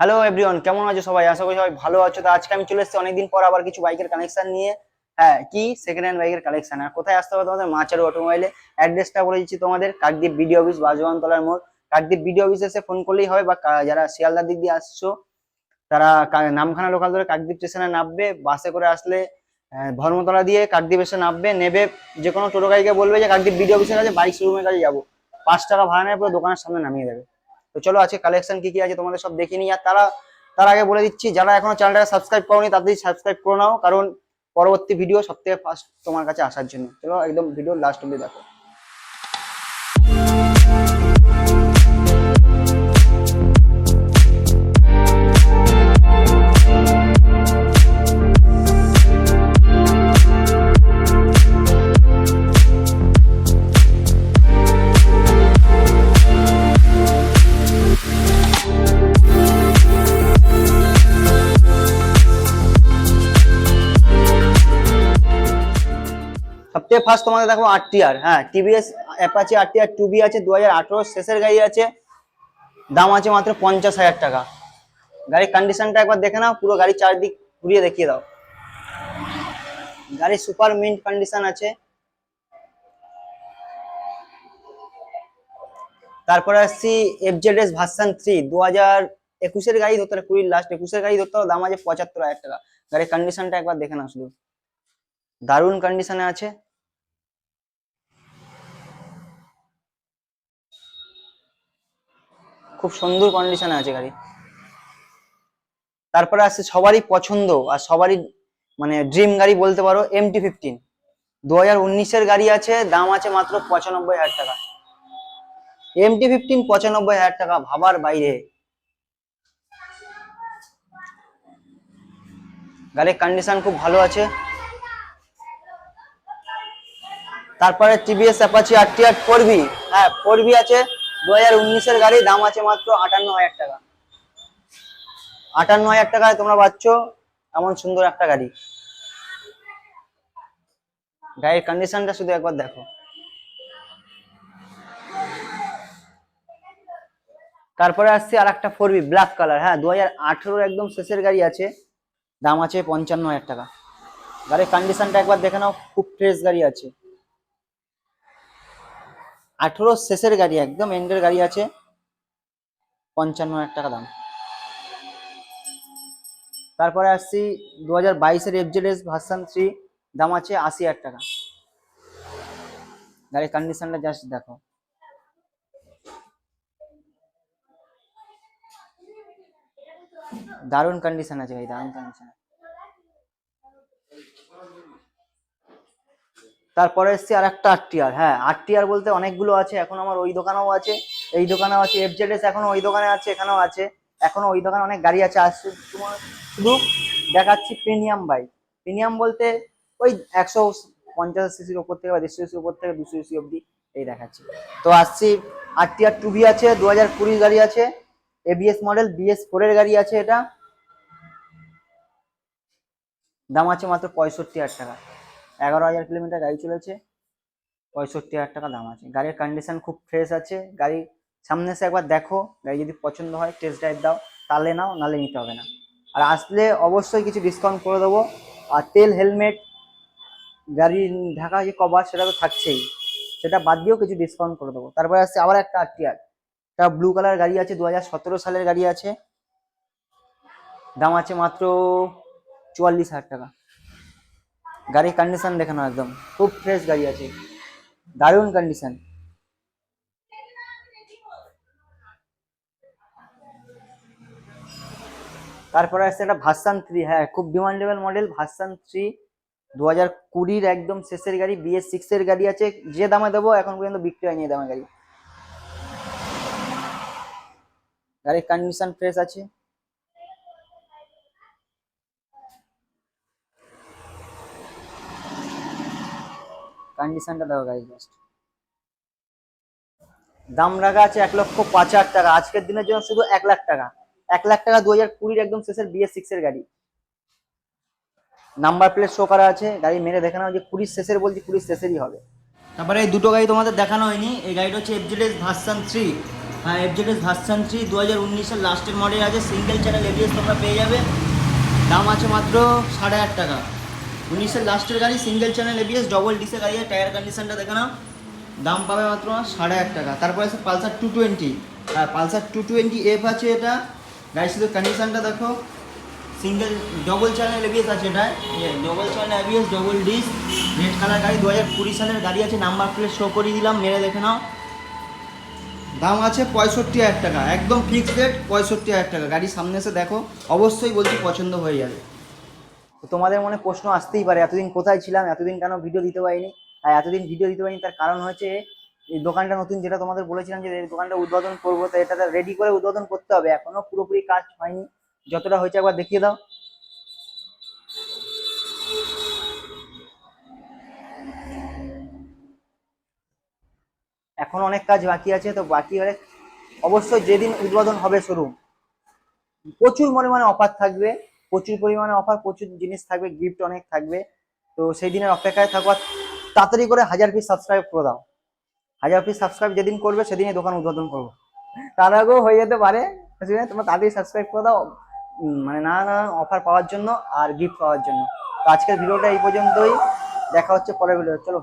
Hello everyone কেমন আছো সবাই? আশা করি সবাই ভালো আছো। তো আজকে আমি চলে এসেছি অনেকদিন পর আবার কিছু বাইকের কানেকশন নিয়ে। হ্যাঁ কি সেকেন্ড হ্যান্ড বাইকের কালেকশন আর কোথায় আসতে হবে তোমাদের? মাচারু অটোমোবাইলে অ্যাড্রেসটা বলে দিচ্ছি তোমাদের, কাকদ্বীপ বিডি অফিস বাজওয়ান তলার মোড়। কাকদ্বীপ বিডি অফিস এসে ফোন করলেই হবে বা যারা শিয়ালদার দিক দিয়ে আসছো, তারা নামখানা লোকাল ধরে কাকদ্বীপ স্টেশনে নামবে। বাসে করে আসলে ধর্মতলা দিয়ে কাকদ্বীপ এসে নামবে। নেবে যে কোনো টোটো গাড়িকে বলবে যে, কাকদ্বীপ বিডি অফিসের কাছে বাইক শোরুমের কাছে যাব। পাঁচ টাকা ভাড়া নেয়, পুরো দোকানের সামনে নামিয়ে দেবে। তো চলো আজকে কালেকশন কি কি আছে তোমাদের সব দেখে নিই। আর তারা, তার আগে বলে দিচ্ছি, যারা এখনও চ্যানেলটাকে সাবস্ক্রাইব করোনি তাদের সাবস্ক্রাইব করে নাও। কারণ পরবর্তী ভিডিও সব থেকে ফার্স্ট তোমার কাছে আসার জন্য। চলো একদম ভিডিও লাস্ট অব্দি দেখো। সবথেকে ফার্স্ট তোমাদের দেখো আর হ্যাঁ TVS Apache R two V আছে দু হাজার আঠেরো, শেষের গাড়ি আছে, দাম আছে মাত্র পঞ্চাশ হাজার টাকা। গাড়ির কন্ডিশনটা একবার দেখে নাও, পুরো গাড়ির চারদিক ঘুরিয়ে দেখিয়ে দাও। গাড়ি সুপার মিন্ট কন্ডিশন আছে। তারপরে আসছি এফজেড এস ভার্সন থ্রি দু হাজার একুশের গাড়ি ধরতে হবে, কুড়ির লাস্ট একুশের গাড়ি ধরতে হবে, দাম আছে পঁচাত্তর হাজার টাকা। গাড়ির কন্ডিশনটা একবার দেখে নাও শুধু। দারুণ কন্ডিশনে আছে। খুব সুন্দর কন্ডিশনে আছে গাড়ি। তারপরে আসছে সবারই পছন্দ আর সবারই মানে ড্রিম গাড়ি বলতে পারো এম টি ফিফটিন দু হাজার উনিশের গাড়ি আছে, দাম আছে মাত্র পঁচানব্বই হাজার টাকা। এম টি ফিফটিন পঁচানব্বই হাজার টাকা, ভাবার বাইরে। গাড়ির কন্ডিশন খুব ভালো আছে। তারপরে TVS Apache R T R four হ্যাঁ ফোর আছে। দু হাজার উনিশের গাড়ি দাম আছে মাত্র আটান্ন হাজার টাকা। আটান্ন হাজার টাকায় তোমরা পাচ্ছ এমন সুন্দর একটা গাড়ি। গাড়ির কন্ডিশনটা শুধু একবার দেখো। তারপরে আসছে আর একটা ফোর বি ব্ল্যাক কালার হ্যাঁ দু হাজার একদম শেষের গাড়ি আছে। দাম আছে পঞ্চান্ন হাজার টাকা। গাড়ির কন্ডিশনটা একবার দেখে নাও, খুব ফ্রেশ গাড়ি আছে। আঠেরো শেষের গাড়ি, একদম এন্ডের গাড়ি আছে। পঞ্চান্ন হাজার টাকা দাম। তারপরে আসছি দু হাজার বাইশের এফজেড এস ভার্সান থ্রি দাম আছে আশি হাজার টাকা। গাড়ির কন্ডিশনটা জাস্ট দেখো। দারুণ কন্ডিশন আছে ভাই, দারুণ কন্ডিশন তারপরে এসছি আর একটা আরটিআর হ্যাঁ আরটিআর বলতে অনেকগুলো আছে, এখন আমার ওই দোকানেও আছে, এই দোকানেও আছে এফজেডএস এখনও ওই দোকানে আছে, এখানেও আছে এখনও ওই দোকানে অনেক গাড়ি আছে শু- তোমার শুধু দেখাচ্ছি প্রিমিয়াম বাইক প্রিমিয়াম বলতে ওই একশো পঞ্চাশ সিসির ওপর থেকে বা দেড়শো সিসির ওপর থেকে দুশো সিসি অবধি এই দেখাচ্ছি। তো আসছি আরটিআর টু বি আছে দু হাজার কুড়ির গাড়ি আছে এবিএস মডেল বিএস ফোরের গাড়ি আছে এটা। দাম আছে মাত্র পঁয়ষট্টি হাজার টাকা। এগারো হাজার কিলোমিটার গাড়ি চলেছে। পঁয়ষট্টি হাজার টাকা দাম আছে। গাড়ির কন্ডিশন খুব ফ্রেশ আছে। গাড়ি সামনে এসে একবার দেখো। গাড়ি যদি পছন্দ হয় টেস্ট ড্রাইভ দাও। তাহলে নাও নালে নিতে হবে না। আর আসলে অবশ্যই কিছু ডিসকাউন্ট করে দেবো। আর তেল হেলমেট গাড়ির ঢাকা যে কভার সেটা তো থাকছেই। সেটা বাদ দিয়েও কিছু ডিসকাউন্ট করে দেবো। তারপরে আসছে আবার একটা আরটিআর একটা ব্লু কালার গাড়ি আছে দু হাজার সতেরো সালের গাড়ি আছে। দাম আছে মাত্র চুয়াল্লিশ হাজার টাকা। গাড়ির কন্ডিশন দেখানো একদম। খুব ফ্রেশ গাড়ি আছে। দারুণ কন্ডিশন তারপরে আসছে একটা ভাসান থ্রি হ্যাঁ খুব ডিমান্ডেবল মডেল ভাসান থ্রি দু হাজার কুড়ির একদম শেষের গাড়ি বিএস সিক্স এর গাড়ি আছে। যে দামে দেবো, এখন পর্যন্ত বিক্রি হয়নি দামে গাড়ি। গাড়ির কন্ডিশন ফ্রেশ আছে। কন্ডিশনটা দেখো গাড়ি জাস্ট দাম রাখা আছে এক লক্ষ পাঁচ হাজার টাকা। আজকের দিনের জন্য শুধু এক লাখ টাকা। এক লাখ টাকা দু হাজার কুড়ির একদম শেষের বিএস সিক্স এর গাড়ি। নাম্বার প্লেট শো করা আছে। গাড়ি মেরে দেখে নাও যে কুড়ির শেষের বলছি, কুড়ির শেষেরই হবে। তারপরে এই দুটো গাড়ি তোমাদের দেখানো হয়নি। এই গাড়িটা হচ্ছে এফজেডএস ভার্সন থ্রি হ্যাঁ এফজেডএস ভার্সন থ্রি দু হাজার উনিশের লাস্টের মডেল আছে। সিঙ্গেল চ্যানেল এবিএস তোমরা পেয়ে যাবে। দাম আছে মাত্র সাড়ে আট টাকা। উনিশের লাস্টের গাড়ি সিঙ্গেল চ্যানেল এবিএস ডবল ডিসের গাড়ি টায়ার কন্ডিশনটা দেখে নাও। দাম পাবে মাত্র সাড়ে আট টাকা। তারপরে আছে পালসার টু টোয়েন্টি হ্যাঁ পালসার টু টোয়েন্টি এফ আছে এটা। গাড়ি শুধু কন্ডিশনটা দেখো। সিঙ্গেল ডবল চ্যানেল এবিএস আছে এটা। Double channel ABS double disc red colour গাড়ি দু হাজার কুড়ি সালের গাড়ি আছে। নাম্বার প্লেট শো করিয়ে দিলাম, মেরে দেখে নাও। দাম আছে পঁয়ষট্টি হাজার টাকা। একদম ফিক্সড রেট পঁয়ষট্টি হাজার টাকা। গাড়ি সামনে এসে দেখো, অবশ্যই বলছি পছন্দ হয়ে যাবে। তো তোমাদের মনে প্রশ্ন আসতেই পারে, এতদিন কোথায় ছিলাম, এতদিন কেন ভিডিও দিতে পারিনি, আর এতদিন ভিডিও দিতে পারিনি, তার কারণ হচ্ছে এই দোকানটা নতুন, যেটা তোমাদের বলেছিলাম যে দোকানটা উদ্বোধন করব, তো এটা রেডি করে উদ্বোধন করতে হবে, এখনও পুরোপুরি কাজ হয়নি। যতটা হয়েছে একবার দেখিয়ে দাও। এখন অনেক কাজ বাকি আছে, তো বাকি হলে অবশ্যই যেদিন উদ্বোধন হবে শোরুম প্রচুর পরিমাণে অফার থাকবে। প্রচুর পরিমাণে অফার প্রচুর জিনিস থাকবে গিফট অনেক থাকবে। তো সেই দিনের অপেক্ষায় থাকো তাড়াতাড়ি করে হাজার পিস সাবস্ক্রাইব করে দাও। হাজার পিস সাবস্ক্রাইব যেদিন করবে, সেদিনই দোকান উদ্বোধন করব। তার আগেও হয়ে যেতে পারে তোমরা তাড়াতাড়ি সাবস্ক্রাইব করে দাও মানে নানা নানান অফার পাওয়ার জন্য আর গিফট পাওয়ার জন্য। তো আজকের ভিডিওটা এই পর্যন্তই। দেখা হচ্ছে পরের ভিডিও চলো।